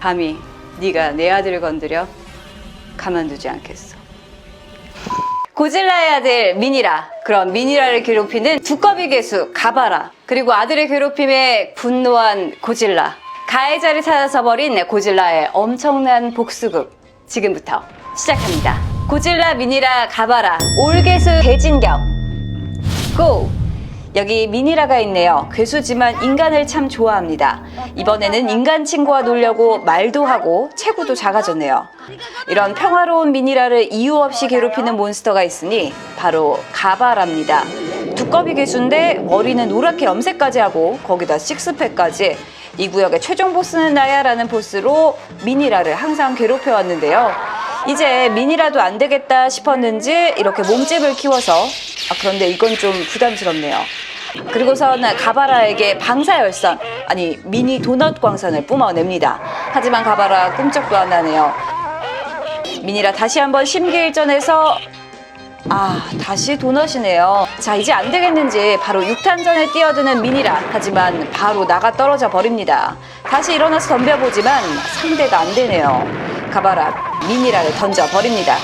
감히 네가 내 아들을 건드려 가만두지 않겠어. 고질라의 아들 미니라 그럼 미니라를 괴롭히는 두꺼비 개수 가바라 그리고 아들의 괴롭힘에 분노한 고질라 가해자를 찾아서 벌인 고질라의 엄청난 복수극 지금부터 시작합니다 고질라 미니라 가바라 올개수 대진격 고! 여기 미니라가 있네요. 괴수지만 인간을 참 좋아합니다. 이번에는 인간 친구와 놀려고 말도 하고 체구도 작아졌네요. 이런 평화로운 미니라를 이유 없이 괴롭히는 몬스터가 있으니 바로 가바랍니다. 두꺼비 괴수인데 머리는 노랗게 염색까지 하고 거기다 식스팩까지 이 구역의 최종 보스는 나야라는 보스로 미니라를 항상 괴롭혀 왔는데요. 이제 미니라도 안 되겠다 싶었는지 이렇게 몸집을 키워서 아 그런데 이건 좀 부담스럽네요. 그리고선 가바라에게 방사열선 아니 미니 도넛 광선을 뿜어냅니다. 하지만 가바라 꿈쩍도 안 하네요. 미니라 다시 한번 심기일전에서 아, 다시 도넛이네요. 자, 이제 안 되겠는지 바로 6탄전에 뛰어드는 미니라. 하지만 바로 나가 떨어져 버립니다. 다시 일어나서 덤벼보지만 상대가 안 되네요. 가바라, 미니라를 던져 버립니다.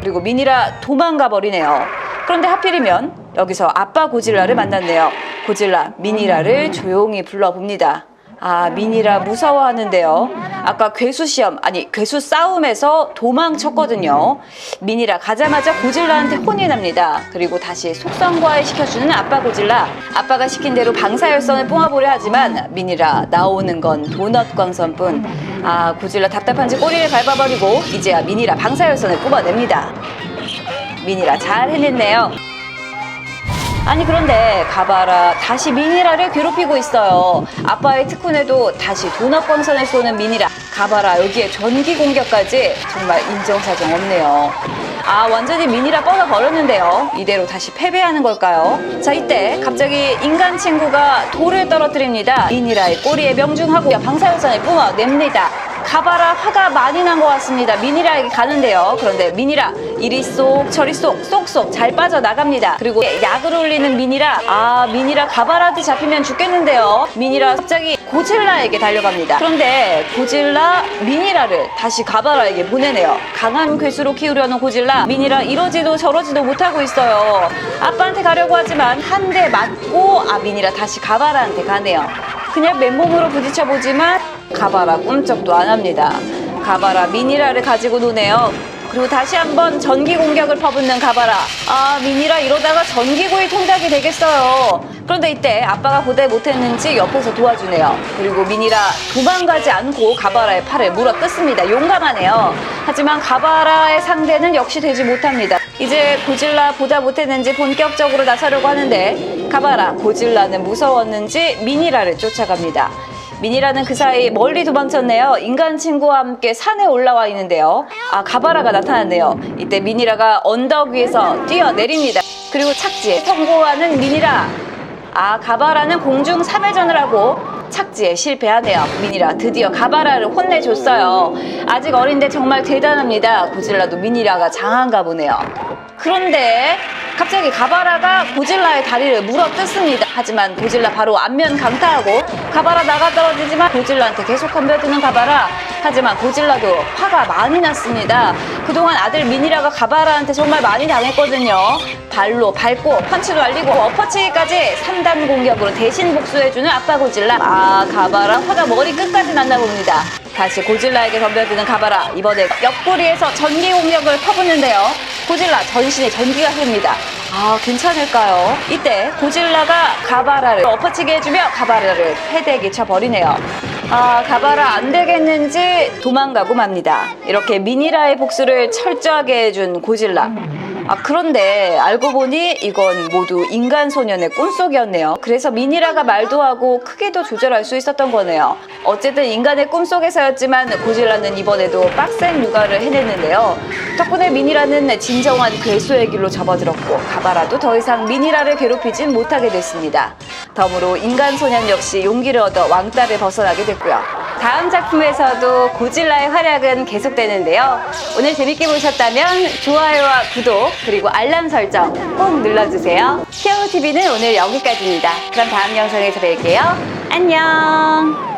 그리고 미니라 도망가 버리네요. 그런데 하필이면 여기서 아빠 고질라를 만났네요. 고질라, 미니라를 조용히 불러봅니다. 아, 미니라 무서워하는데요. 아까 괴수 시험, 아니, 괴수 싸움에서 도망쳤거든요. 미니라 가자마자 고질라한테 혼이 납니다. 그리고 다시 속성과에 시켜주는 아빠 고질라. 아빠가 시킨 대로 방사열선을 뿜어보려 하지만 미니라 나오는 건 도넛 광선뿐. 아, 고질라 답답한지 꼬리를 밟아버리고 이제야 미니라 방사열선을 뿜어냅니다. 미니라 잘 해냈네요. 아니 그런데 가바라 다시 미니라를 괴롭히고 있어요. 아빠의 특훈에도 다시 도넛 광선을 쏘는 미니라. 가바라 여기에 전기 공격까지 정말 인정사정 없네요. 아 완전히 미니라 뻗어 버렸는데요. 이대로 다시 패배하는 걸까요? 자 이때 갑자기 인간 친구가 돌을 떨어뜨립니다. 미니라의 꼬리에 명중하고 방사열선을 뿜어냅니다. 가바라 화가 많이 난 것 같습니다. 미니라에게 가는데요. 그런데 미니라 이리 쏙 저리 쏙 쏙쏙 잘 빠져나갑니다. 그리고 약을 올리는 미니라 아 미니라 가바라한테 잡히면 죽겠는데요. 미니라 갑자기 고질라에게 달려갑니다. 그런데 고질라 미니라를 다시 가바라에게 보내네요. 강한 괴수로 키우려는 고질라 미니라 이러지도 저러지도 못하고 있어요. 아빠한테 가려고 하지만 한 대 맞고 아 미니라 다시 가바라한테 가네요. 그냥 맨몸으로 부딪혀 보지만 가바라 꿈쩍도 안 합니다. 가바라 미니라를 가지고 노네요. 그리고 다시 한번 전기 공격을 퍼붓는 가바라. 아, 미니라 이러다가 전기구이 통닭이 되겠어요. 그런데 이때 아빠가 고대 못했는지 옆에서 도와주네요. 그리고 미니라 도망가지 않고 가바라의 팔을 물어 뜯습니다. 용감하네요. 하지만 가바라의 상대는 역시 되지 못합니다. 이제 고질라 보다 못했는지 본격적으로 나서려고 하는데 가바라, 고질라는 무서웠는지 미니라를 쫓아갑니다. 미니라는 그 사이 멀리 도망쳤네요. 인간 친구와 함께 산에 올라와 있는데요. 아, 가바라가 나타났네요. 이때 미니라가 언덕 위에서 뛰어내립니다. 그리고 착지에 성공하는 미니라. 아, 가바라는 공중 3회전을 하고 착지에 실패하네요. 미니라 드디어 가바라를 혼내줬어요. 아직 어린데 정말 대단합니다. 고질라도 미니라가 장한가 보네요. 그런데 갑자기 가바라가 고질라의 다리를 물어 뜯습니다. 하지만 고질라 바로 안면 강타하고 가바라 나가 떨어지지만 고질라한테 계속 덤벼드는 가바라. 하지만 고질라도 화가 많이 났습니다. 그동안 아들 미니라가 가바라한테 정말 많이 당했거든요. 발로 밟고 펀치도 날리고 엎어치기까지 3단 공격으로 대신 복수해주는 아빠 고질라. 아 가바라 화가 머리 끝까지 났나 봅니다. 다시 고질라에게 덤벼드는 가바라. 이번에 옆구리에서 전기 공격을 퍼붓는데요. 고질라 전신에 전기가 흐릅니다. 아, 괜찮을까요? 이때 고질라가 가바라를 엎어치게 해주며 가바라를 패대기 쳐버리네요. 아, 가바라 안 되겠는지 도망가고 맙니다. 이렇게 미니라의 복수를 철저하게 해준 고질라. 아, 그런데 알고 보니 이건 모두 인간 소년의 꿈속이었네요. 그래서 미니라가 말도 하고 크기도 조절할 수 있었던 거네요. 어쨌든 인간의 꿈속에서였지만 고질라는 이번에도 빡센 육아를 해냈는데요. 덕분에 미니라는 진정한 괴수의 길로 접어들었고 가바라도 더 이상 미니라를 괴롭히진 못하게 됐습니다. 덤으로 인간 소년 역시 용기를 얻어 왕따를 벗어나게 됐고요. 다음 작품에서도 고질라의 활약은 계속되는데요. 오늘 재밌게 보셨다면 좋아요와 구독 그리고 알람 설정 꼭 눌러주세요. 히어로TV는 오늘 여기까지입니다. 그럼 다음 영상에서 뵐게요. 안녕!